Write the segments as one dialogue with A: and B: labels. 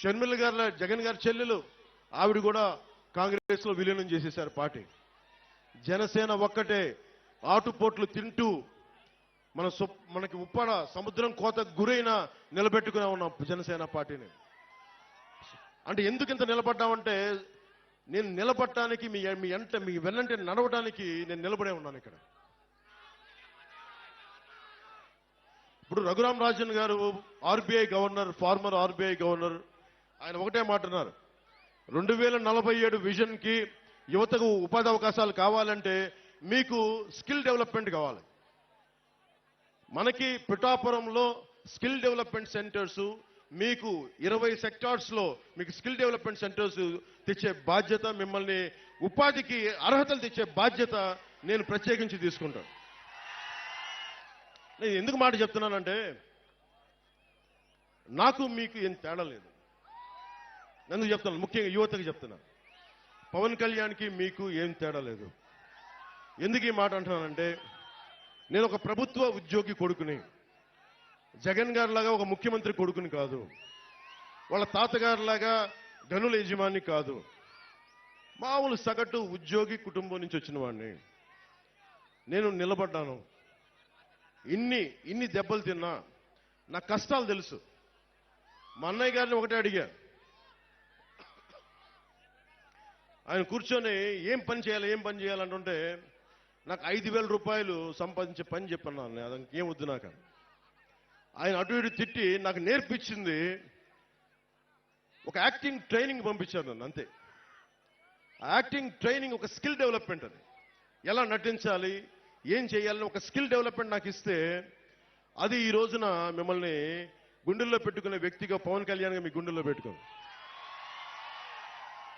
A: షర్మిల గారి జగన్ గారి చెల్లెలు ఆవిడ కూడా కాంగ్రెస్లో విలీనం చేసేశారు పార్టీ. జనసేన ఒక్కటే ఆటుపోట్లు తింటూ మన మనకి ఉప్పాడ సముద్రం కోత గురైన నిలబెట్టుకునే ఉన్నాం జనసేన పార్టీని. అంటే ఎందుకు ఇంత నిలబడ్డామంటే నేను నిలబడటానికి మీ మీ ఎంట మీ వెన్నంటే నడవడానికి నేను నిలబడే ఉన్నాను ఇక్కడ. ఇప్పుడు Raghuram Rajan garu RBI governor former RBI governor ఆయన ఒకటే మాట్లాడినారు రెండు వేల నలభై ఏడు విజన్కి యువతకు ఉపాధి అవకాశాలు కావాలంటే మీకు స్కిల్ డెవలప్మెంట్ కావాలి. మనకి పిఠాపురంలో స్కిల్ డెవలప్మెంట్ సెంటర్స్ మీకు ఇరవై సెక్టార్స్లో మీకు స్కిల్ డెవలప్మెంట్ సెంటర్స్ తెచ్చే బాధ్యత మిమ్మల్ని ఉపాధికి అర్హతలు తెచ్చే బాధ్యత నేను ప్రత్యేకించి తీసుకుంటాను. నేను ఎందుకు మాట చెప్తున్నానంటే నాకు మీకు ఏం తేడా లేదు. నన్ను చెప్తున్నాను ముఖ్యంగా యువతకు చెప్తున్నా. పవన్ కళ్యాణ్కి మీకు ఏం తేడా లేదు. ఎందుకు ఈ మాట అంటున్నానంటే నేను ఒక ప్రభుత్వ ఉద్యోగి కొడుకుని జగన్ గారిలాగా ఒక ముఖ్యమంత్రి కొడుకుని కాదు. వాళ్ళ తాతగారిలాగా గనుల యజమాని కాదు. మామూలు సగటు ఉద్యోగి కుటుంబం నుంచి వచ్చిన వాడిని. నేను నిలబడ్డాను. ఇన్ని ఇన్ని దెబ్బలు తిన్నా. నా కష్టాలు తెలుసు. మా అన్నయ్య గారిని ఒకటే అడిగా ఆయన కూర్చొని ఏం పని చేయాలి ఏం పని చేయాలంటుంటే నాకు ఐదు వేల రూపాయలు సంపాదించే పని చెప్పన్నాను అది ఇంకేం వద్దు నాకు ఆయన అటు ఇటు తిట్టి నాకు నేర్పించింది ఒక యాక్టింగ్ ట్రైనింగ్ పంపించారు నన్ను అంతే. యాక్టింగ్ ట్రైనింగ్ ఒక స్కిల్ డెవలప్మెంట్ అది. ఎలా నటించాలి ఏం చేయాలని ఒక స్కిల్ డెవలప్మెంట్ నాకు ఇస్తే అది ఈ రోజున మిమ్మల్ని గుండెల్లో పెట్టుకునే వ్యక్తిగా పవన్ కళ్యాణ్గా మీ గుండెల్లో పెట్టుకోండి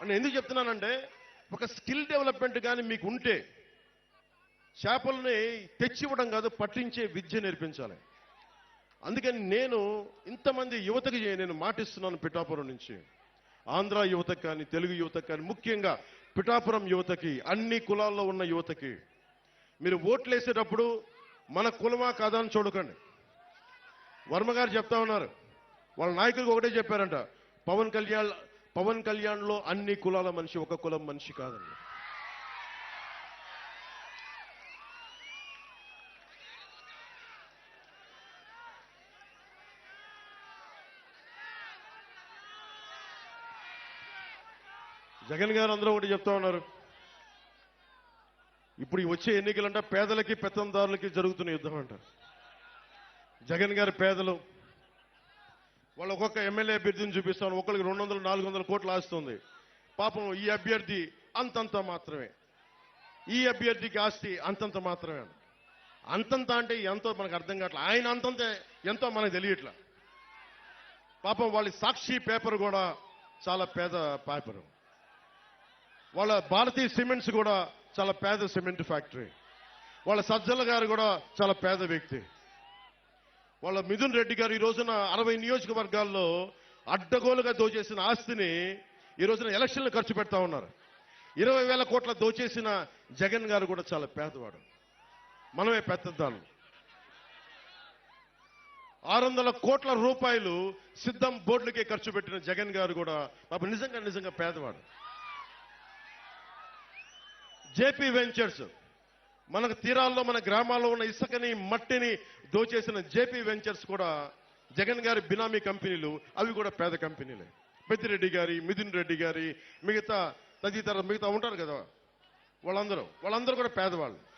A: అని ఎందుకు చెప్తున్నానంటే ఒక స్కిల్ డెవలప్మెంట్ కానీ మీకు ఉంటే చేపల్ని తెచ్చివ్వడం కాదు పట్టించే విద్య నేర్పించాలి. అందుకని నేను ఇంతమంది యువతకి నేను మాటిస్తున్నాను పిఠాపురం నుంచి. ఆంధ్ర యువతకు కానీ తెలుగు యువతకు కానీ ముఖ్యంగా పిఠాపురం యువతకి అన్ని కులాల్లో ఉన్న యువతకి మీరు ఓట్లు వేసేటప్పుడు మన కులమా కాదా అని చూడకండి. వర్మ గారు చెప్తా ఉన్నారు. వాళ్ళ నాయకులకు ఒకటే చెప్పారంట పవన్ కళ్యాణ్ పవన్ కళ్యాణ్లో అన్ని కులాల మనిషి ఒక కులం మనిషి కాదండి. జగన్ గారు అందరూ ఒకటి చెప్తా ఉన్నారు. ఇప్పుడు వచ్చే ఎన్నికలంట పేదలకి పెత్తందారులకి జరుగుతున్న యుద్ధం అంట. జగన్ గారి పేదలు వాళ్ళు ఒక్కొక్క ఎమ్మెల్యే అభ్యర్థిని చూపిస్తాను ఒకరికి రెండు వందలు నాలుగు వందల కోట్లు ఆస్తుంది. పాపం ఈ అభ్యర్థి అంతంత మాత్రమే. ఈ అభ్యర్థికి ఆస్తి అంతంత మాత్రమే. అంతంత అంటే ఎంతో మనకు అర్థం కావట్లే. ఆయన అంతంత ఎంతో మనకు తెలియట్లా. పాపం వాళ్ళ సాక్షి పేపర్ కూడా చాలా పేద పేపర్. వాళ్ళ భారతీయ సిమెంట్స్ కూడా చాలా పేద సిమెంట్ ఫ్యాక్టరీ. వాళ్ళ సజ్జల గారు కూడా చాలా పేద వ్యక్తి. వాళ్ళ మిథున్ రెడ్డి గారు ఈ రోజున అరవై నియోజకవర్గాల్లో అడ్డగోలుగా దోచేసిన ఆస్తిని ఈ రోజున ఎలక్షన్లు ఖర్చు పెడతా ఉన్నారు. ఇరవై వేల కోట్ల దోచేసిన జగన్ గారు కూడా చాలా పేదవాడు. మనమే పెద్దదాను ఆరు వందల కోట్ల రూపాయలు సిద్ధం బోర్డులకే ఖర్చు పెట్టిన జగన్ గారు కూడా పాప నిజంగా నిజంగా పేదవాడు. JP ventures. మనకు తీరాల్లో మన గ్రామాల్లో ఉన్న ఇసుకని మట్టిని దోచేసిన జేపీ వెంచర్స్ కూడా జగన్ గారి బినామీ కంపెనీలు. అవి కూడా పేద కంపెనీలే. పెద్దిరెడ్డి గారి మిథున్ రెడ్డి గారి మిగతా తదితర మిగతా ఉంటారు కదా వాళ్ళందరూ. వాళ్ళందరూ కూడా పేదవాళ్ళు.